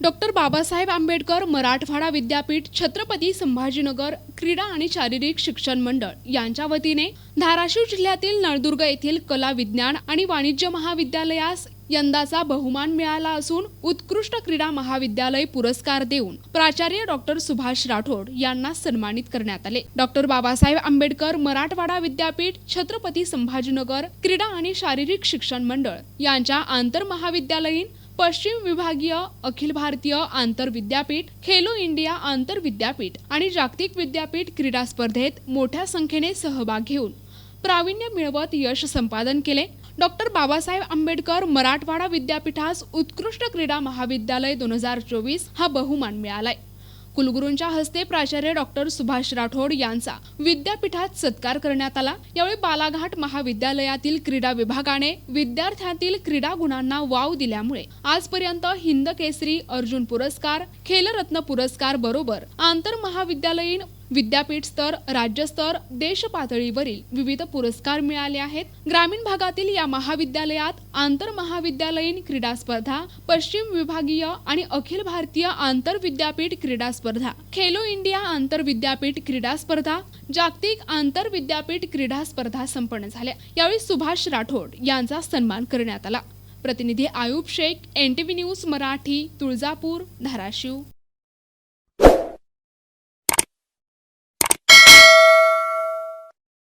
Doctor Babasaheb Ambedkar Marathwada विद्यापीठ छत्रपती संभाजीनगर क्रीडा आणि शारीरिक शिक्षण मंडळ यांच्या वतीने धाराशिव जिल्ह्यातील नळदुर्ग येथील कला विज्ञान आणि वाणिज्य महाविद्यालयास यंदाचा बहुमान मिळाला असून उत्कृष्ट क्रीडा महाविद्यालय पुरस्कार देऊन प्राचार्य डॉक्टर सुभाष राठोड यांना सन्मानित करण्यात आले. डॉक्टर बाबासाहेब आंबेडकर मराठवाडा विद्यापीठ छत्रपती संभाजीनगर क्रीडा आणि शारीरिक शिक्षण मंडळ यांच्या आंतर महाविद्यालयीन पश्चिम विभागीय अखिल भारतीय आंतर विद्यापीठ खेलो इंडिया आंतर विद्यापीठ आणि जागतिक विद्यापीठ क्रीडा स्पर्धेत मोठ्या संख्येने सहभाग घेऊन प्रावीण्य मिळवत यश संपादन केले. डॉक्टर बाबासाहेब आंबेडकर मराठवाडा विद्यापीठास उत्कृष्ट क्रीडा महाविद्यालय दोन हजार चोवीस हा बहुमान मिळालाय. कुलगुरूंच्या हस्ते प्राचार्य डॉक्टर सुभाष राठोड यांचा विद्यापीठात सत्कार करण्यात आला. यावेळी बालाघाट महाविद्यालयातील क्रीडा विभागाने विद्यार्थ्यांतील क्रीडा गुणांना वाव दिल्यामुळे आजपर्यंत हिंद केसरी अर्जुन पुरस्कार खेलरत्न पुरस्कार बरोबर आंतर महाविद्यालयीन विद्यापीठ स्तर राज्यस्तर देश पातळीवरील विविध पुरस्कार मिळाले आहेत. ग्रामीण भागातील या महाविद्यालयात आंतर महाविद्यालयीन क्रीडा स्पर्धा पश्चिम विभागीय आणि अखिल भारतीय आंतर विद्यापीठ क्रीडा स्पर्धा खेलो इंडिया आंतर विद्यापीठ क्रीडा स्पर्धा जागतिक आंतर विद्यापीठ क्रीडा स्पर्धा संपन्न झाल्या. यावेळी सुभाष राठोड यांचा सन्मान करण्यात आला. प्रतिनिधी आयुब शेख एनटीव्ही न्यूज मराठी तुळजापूर धाराशिव.